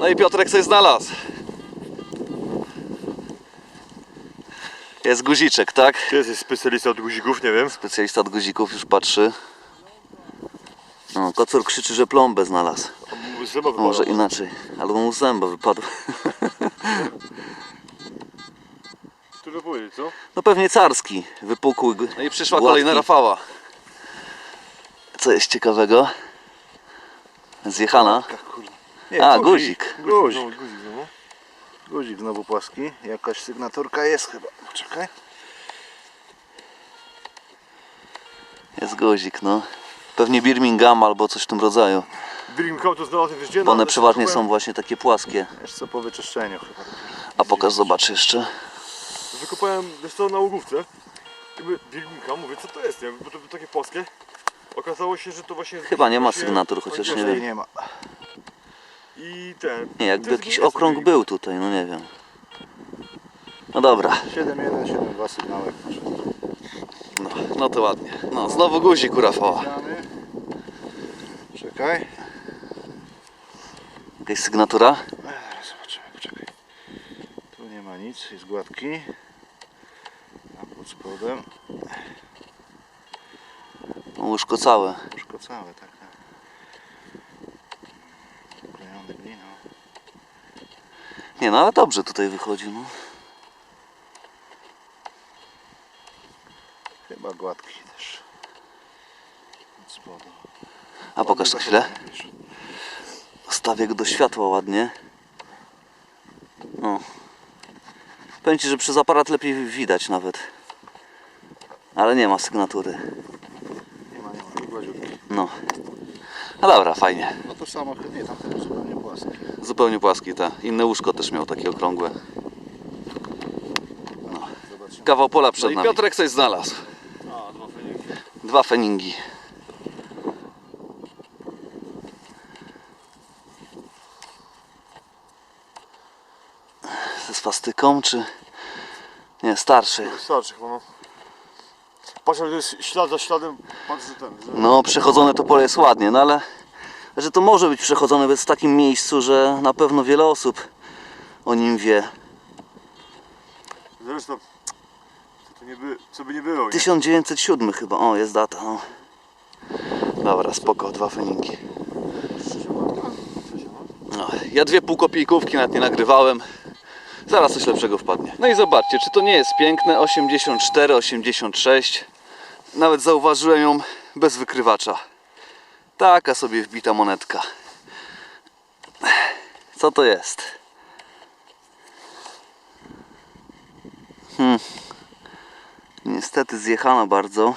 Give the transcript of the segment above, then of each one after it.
No i Piotrek coś znalazł. Jest guziczek, tak? Ty jesteś specjalista od guzików, nie wiem. Specjalista od guzików już patrzy. No, kocur krzyczy, że plombę znalazł. Z zęba A Może inaczej. Albo mu z zęba wypadł. Trudno powiedzieć, co? No pewnie carski. Wypukły. No i przyszła Gładki. kolejna Rafała. Co jest ciekawego? Zjechana. Nie, A, guzik. Guzik. No, guzik, no. Guzik znowu płaski. Jakaś sygnaturka jest chyba. Poczekaj. Jest guzik, no. Pewnie Birmingham albo coś w tym rodzaju. Birmingham to znalazłem wiesz gdzie? Bo one przeważnie są właśnie takie płaskie. Wiesz co, po wyczyszczeniu chyba. A pokaż, zobacz jeszcze. Wykopałem, wiesz co, na ługówce. Jakby Birmingham, mówię, co to jest, nie? Bo to takie płaskie. Okazało się, że to właśnie... Chyba nie ma sygnatur, chociaż nie wiem. nie ma. I ten... Nie, jakby jakiś okrąg był tutaj, no nie wiem. No dobra, 7.1, 7.2 sygnałek. no, no to ładnie. No, znowu guzik u Rafała. Znany. Czekaj. Jakaś sygnatura? Ech, Zobaczymy, poczekaj. Tu nie ma nic, jest gładki. A pod spodem No, łóżko całe. łóżko całe, tak. Nie no, ale dobrze tutaj wychodzi, no. Chyba gładki też. Od spodu. A pokaż na chwilę. Stawię go do światła ładnie. No. Powiem Ci, że przez aparat lepiej widać nawet. Ale nie ma sygnatury. Nie ma, nie ma. No. No dobra, fajnie. No to samo, nie, tamten zupełnie płaski. Zupełnie płaski, ta. Inne łóżko też miał takie okrągłe. Zobaczymy. Kawał pola przed nami. Piotrek coś znalazł. A, dwa feniki. Dwa feningi. Ze swastyką, czy... Nie, starszy. Starczy chyba, no. Patrz, to jest ślad za śladem. Patrz, że ten, że... No, przechodzone to pole jest ładnie, no ale... Że to może być przechodzone w takim miejscu, że na pewno wiele osób o nim wie. Zresztą, co, to nie by, co by nie było, nie? 1907 chyba, o jest data. O. Dobra, spoko, dwa feningi. No, ja dwie półkopijkówki nawet nie nagrywałem. Zaraz coś lepszego wpadnie. No i zobaczcie, czy to nie jest piękne? 84, 86. Nawet zauważyłem ją bez wykrywacza. Taka sobie wbita monetka. Co to jest? Hmm. Niestety zjechana bardzo.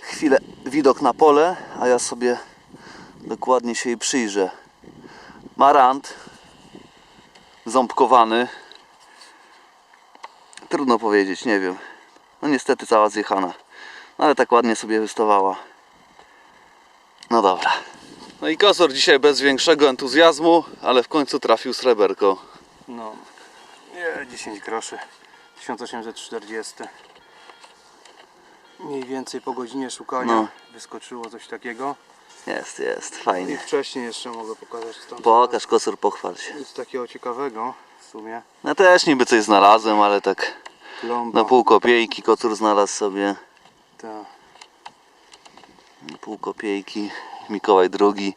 Chwilę widok na pole, a ja sobie dokładnie się jej przyjrzę. Marant ząbkowany. Trudno powiedzieć, nie wiem. No niestety cała zjechana. No ale tak ładnie sobie wystawała. No dobra. No i kosor dzisiaj bez większego entuzjazmu, ale w końcu trafił sreberko. No, nie, 10 groszy. 1840. Mniej więcej po godzinie szukania No. wyskoczyło coś takiego. Jest, jest, I fajnie. wcześniej jeszcze mogę pokazać stąd. Pokaż kosor, pochwal się. Nic takiego ciekawego w sumie. Ja też niby coś znalazłem, ale tak Plomba. na pół kopiejki kocur znalazł sobie. Ta. Na pół kopiejki. Mikołaj II.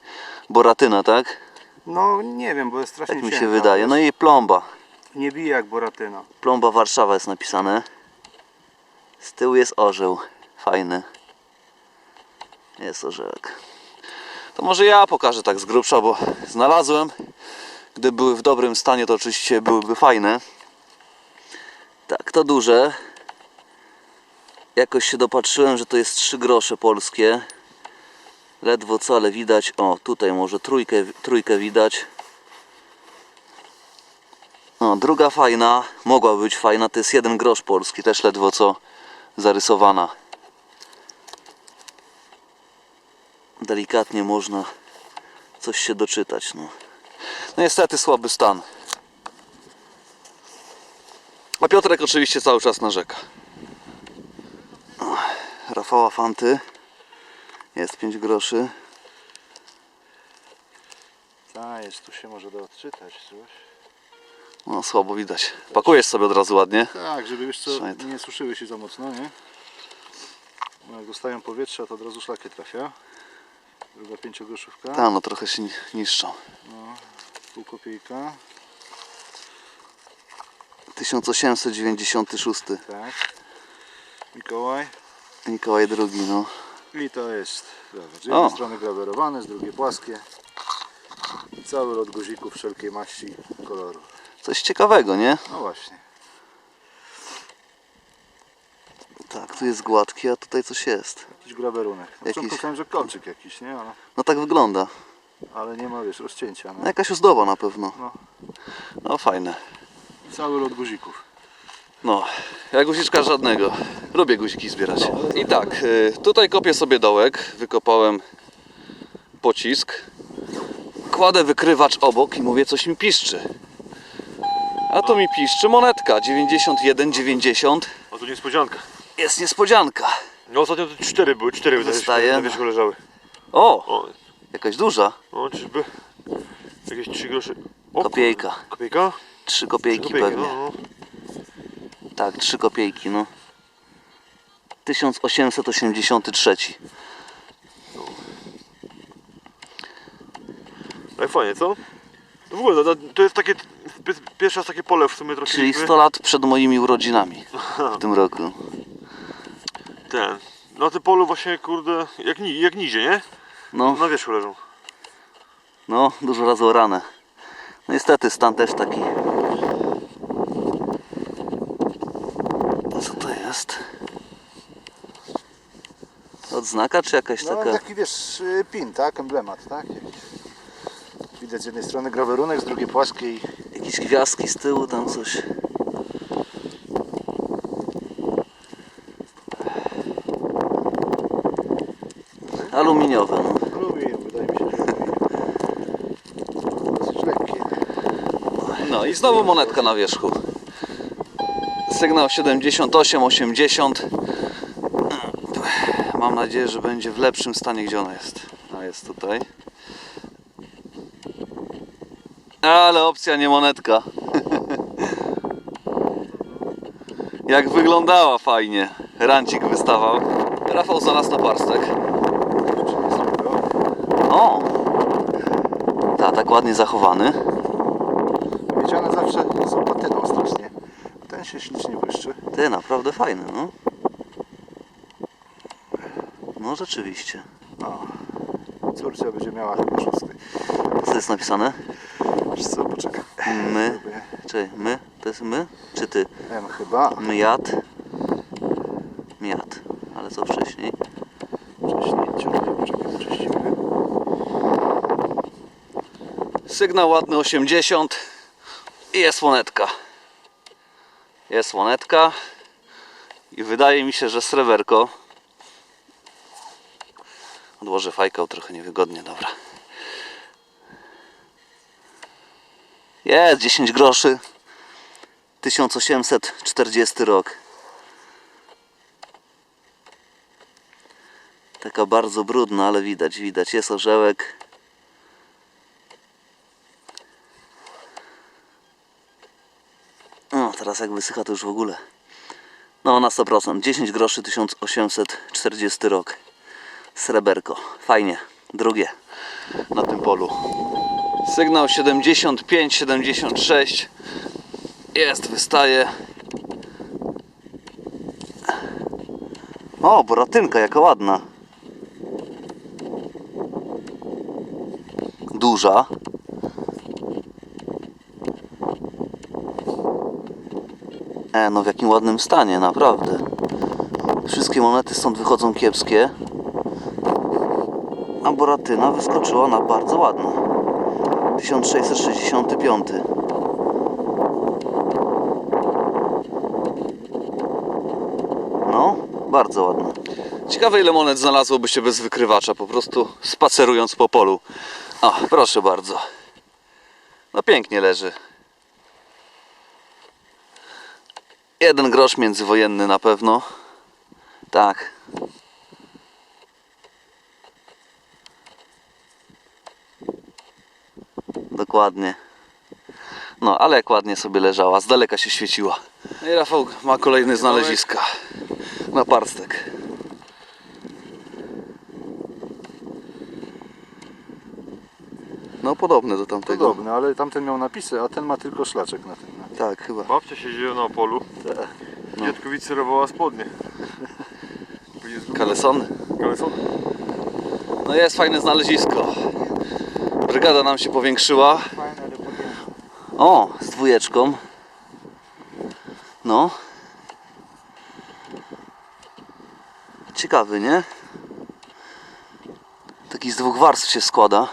Boratyna, tak? No nie wiem, bo jest strasznie Tak mi się cienka, wydaje. No i plomba. Nie bije jak boratyna. Plomba Warszawa jest napisane. Z tyłu jest orzeł. Fajny. Jest orzełek. To może ja pokażę tak z grubsza, bo znalazłem. Gdyby były w dobrym stanie, to oczywiście byłyby fajne. To duże. Jakoś się dopatrzyłem, że to jest 3 grosze polskie. Ledwo co, ale widać. O, tutaj może trójkę, trójkę widać. No, druga fajna, mogła być fajna, to jest jeden grosz polski, też ledwo co zarysowana. Delikatnie można coś się doczytać. No, no niestety słaby stan. A Piotrek oczywiście cały czas narzeka. Rafała Fanty. Jest 5 groszy. jest, tu się może da odczytać coś. No słabo widać. Pakujesz sobie od razu ładnie. Tak, żeby wiesz co, nie suszyły się za mocno, nie? Bo jak dostają powietrza, to od razu szlakie trafia. Druga pięciogroszówka, Tam no trochę się ni- niszczą. pół kopiejka, 1896. tak. Mikołaj. Mikołaj II, no. I to jest, zobacz, z O. jednej strony grawerowane, z drugiej płaskie. I cały lot guzików wszelkiej maści koloru. Coś ciekawego, nie? No właśnie. Tak, tu jest gładki, a tutaj coś jest. Jakiś grawerunek. Na Jakiś- myślałem, że kolczyk jakiś, nie? Ale, No tak wygląda. ale nie ma, wiesz, rozcięcia. No No. jakaś ozdoba na pewno. No. No fajne. Cały lot guzików. No, ja guziczka żadnego. Lubię guziki zbierać. I tak, y, tutaj kopię sobie dołek. Wykopałem pocisk. Kładę wykrywacz obok i mówię, coś mi piszczy. A to mi piszczy monetka 91,90. A tu niespodzianka. Jest niespodzianka. No ostatnio to cztery były, cztery Wystaje. na wierzchu leżały. O, O, jakaś duża o czyżby jakieś trzy grosze. O, kopiejka. Kopiejka? Trzy kopiejki pewnie. no, no. Tak, trzy kopiejki, no. 1883. Ale fajnie, co? No w ogóle, no, to jest takie, pierwszy raz takie pole w sumie trochę. Czyli 100 lat przed moimi urodzinami w tym roku. Ten. Na tym polu właśnie, kurde, jak, ni, jak nizie, nie? No, Na wierzchu leżą. no, dużo razy orane. No niestety stan też taki. Co to jest? Odznaka czy jakaś No taka? taki wiesz, y, pin, tak? Emblemat, tak? Widać z jednej strony grawerunek, z drugiej płaskiej. Jakieś gwiazdki z tyłu, tam coś. Aluminiowe, no. Aluminium, wydaje mi się, że aluminium. Dosyć lekkie. No i znowu monetka na wierzchu. Sygnał 78, 80. Mam nadzieję, że będzie w lepszym stanie, gdzie ona jest. A jest tutaj. Ale opcja nie monetka. Jak wyglądała fajnie. Rancik wystawał. Rafał znalazł na parstek. O! Ta, tak ładnie zachowany. Miedziane zawsze są patyną strasznie. Ten się ślicznie błyszczy. Ty, naprawdę fajny, no. No rzeczywiście. O. Córcia będzie miała chyba szósty. Co jest napisane? Wiesz co, poczekaj. My. Czy my? To jest my? Czy ty? M chyba. Myjad. Miad. Ale co wcześniej? Wcześniej ciągle, poczekaj, wyczyścimy. Sygnał ładny 80. I jest monetka. Jest monetka. I wydaje mi się, że sreberko. Odłożę fajkę, trochę niewygodnie, dobra. Jest 10 groszy. 1840 rok. Taka bardzo brudna, ale widać, widać. Jest orzełek. No, teraz jak wysycha to już w ogóle. No, na 100%. 10 groszy 1840 rok. Sreberko. Fajnie. Drugie na tym polu. Sygnał 75, 76. Jest, wystaje. O, boratynka, jaka ładna. Duża. E, no w jakim ładnym stanie, naprawdę. Wszystkie monety stąd wychodzą kiepskie. A wyskoczyła na bardzo ładną. 1665. No, bardzo ładna. Ciekawe ile monet znalazłoby się bez wykrywacza, po prostu spacerując po polu. O, proszę bardzo. No pięknie leży. Jeden grosz międzywojenny na pewno. Tak. Dokładnie. No, ale jak ładnie sobie leżała, z daleka się świeciła. No i Rafał ma kolejne znaleziska na parstek. No podobne do tamtego. Podobny, ale tamten miał napisy, a ten ma tylko szlaczek na tym. Tak, chyba. Babcia siedziała na polu. No. Dziadkowi cerowała spodnie. Kalesony. Kalesony. No jest fajne znalezisko. Brygada nam się powiększyła. O, z dwójeczką. No. Ciekawy, nie? Taki z dwóch warstw się składa.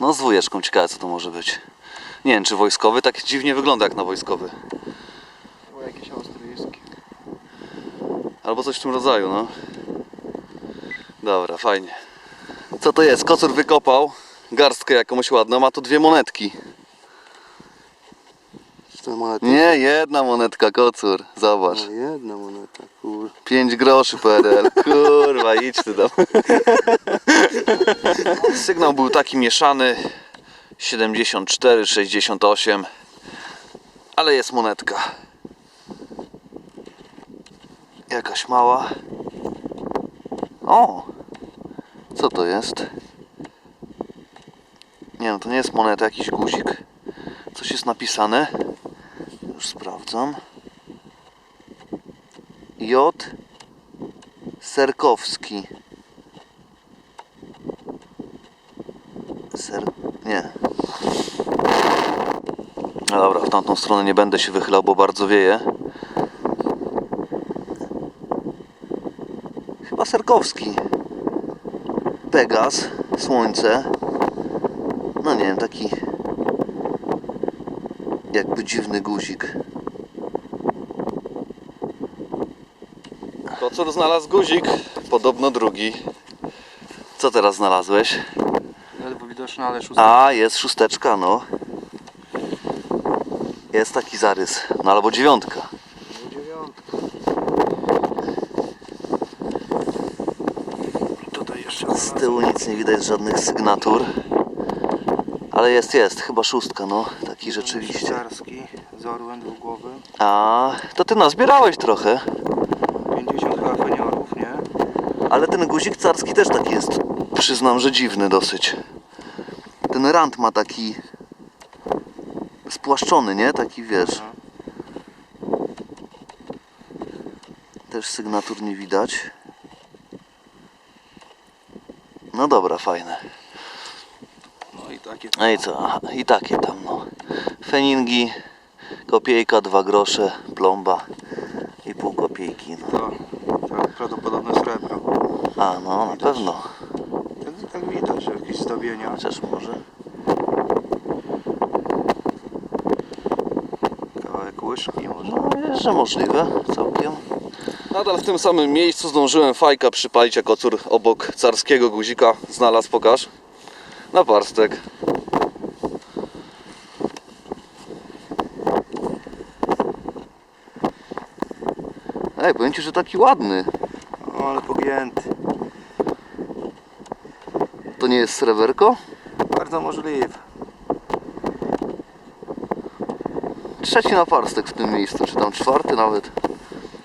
No z dwójeczką, ciekawe co to może być. Nie wiem, czy wojskowy, tak dziwnie wygląda jak na wojskowy. Było jakieś australijskie. Albo coś w tym rodzaju, no. Dobra, fajnie. Co to jest? Kocur wykopał garstkę jakąś ładną, ma tu dwie monetki. Nie, jedna monetka, kocur. Zobacz. No, jedna moneta, kur. 5 groszy PRL. Kurwa, idź ty tam. Sygnał był taki mieszany. 74, 68. Ale jest monetka. Jakaś mała. O! Co to jest? Nie no, to nie jest moneta, jakiś guzik. Coś jest napisane. Już sprawdzam. J. Serkowski. Ser... Nie. No dobra, w tamtą stronę nie będę się wychylał, bo bardzo wieje. Chyba Serkowski. Pegas, słońce. No nie wiem, taki jakby dziwny guzik. Kocur znalazł guzik, podobno drugi. Co teraz znalazłeś? Ledwo widoczne, ale szóstka. A, jest szósteczka, no. Jest taki zarys, no albo dziewiątka. Tutaj jeszcze Z tyłu nic nie widać, żadnych sygnatur. Ale jest, jest, chyba szóstka, no, taki rzeczywiście. Szwajcarski z orłem dwugłowym. A, to ty nazbierałeś trochę. 50 chyba feniorów, nie? Ale ten guzik carski też taki jest, przyznam, że dziwny dosyć. Ten rand ma taki spłaszczony, nie? Taki, wiesz. Też sygnatur nie widać. No dobra, fajne. No i takie. No i co? Aha, I takie tam, no. Feningi, kopiejka, dwa grosze, plomba i pół kopiejki. No. To, to prawdopodobne srebro. A, no, na pewno. Tak, tak widać, jakieś zdobienia. Chociaż może. Kawałek łyżki może. No, jest, że możliwe, całkiem. Nadal w tym samym miejscu zdążyłem fajka przypalić jako cór obok carskiego guzika. Znalazł, pokaż. Na parstek. Ej, powiem Ci, że taki ładny. O, ale pogięty. To nie jest sreberko? Bardzo możliwe. Trzeci na parstek w tym miejscu, czy tam czwarty nawet.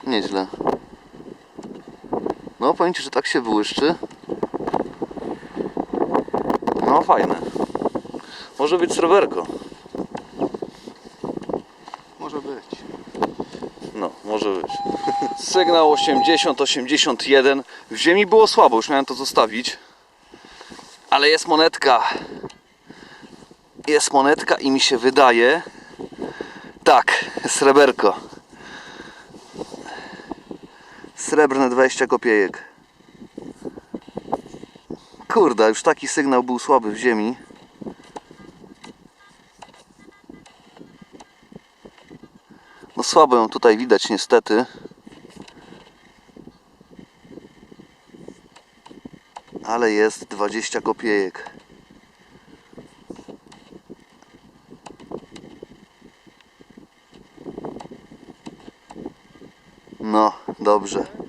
Nieźle. Powiem Ci, że tak się błyszczy. No, fajne. Może być sreberko. Może być. No, może być. Sygnał 80-81. W ziemi było słabo, już miałem to zostawić. Ale jest monetka. Jest monetka i mi się wydaje. Tak, sreberko. Srebrne 20 kopiejek. Kurde, już taki sygnał był słaby w ziemi. No słabo ją tutaj widać niestety. Ale jest 20 kopiejek. No, dobrze.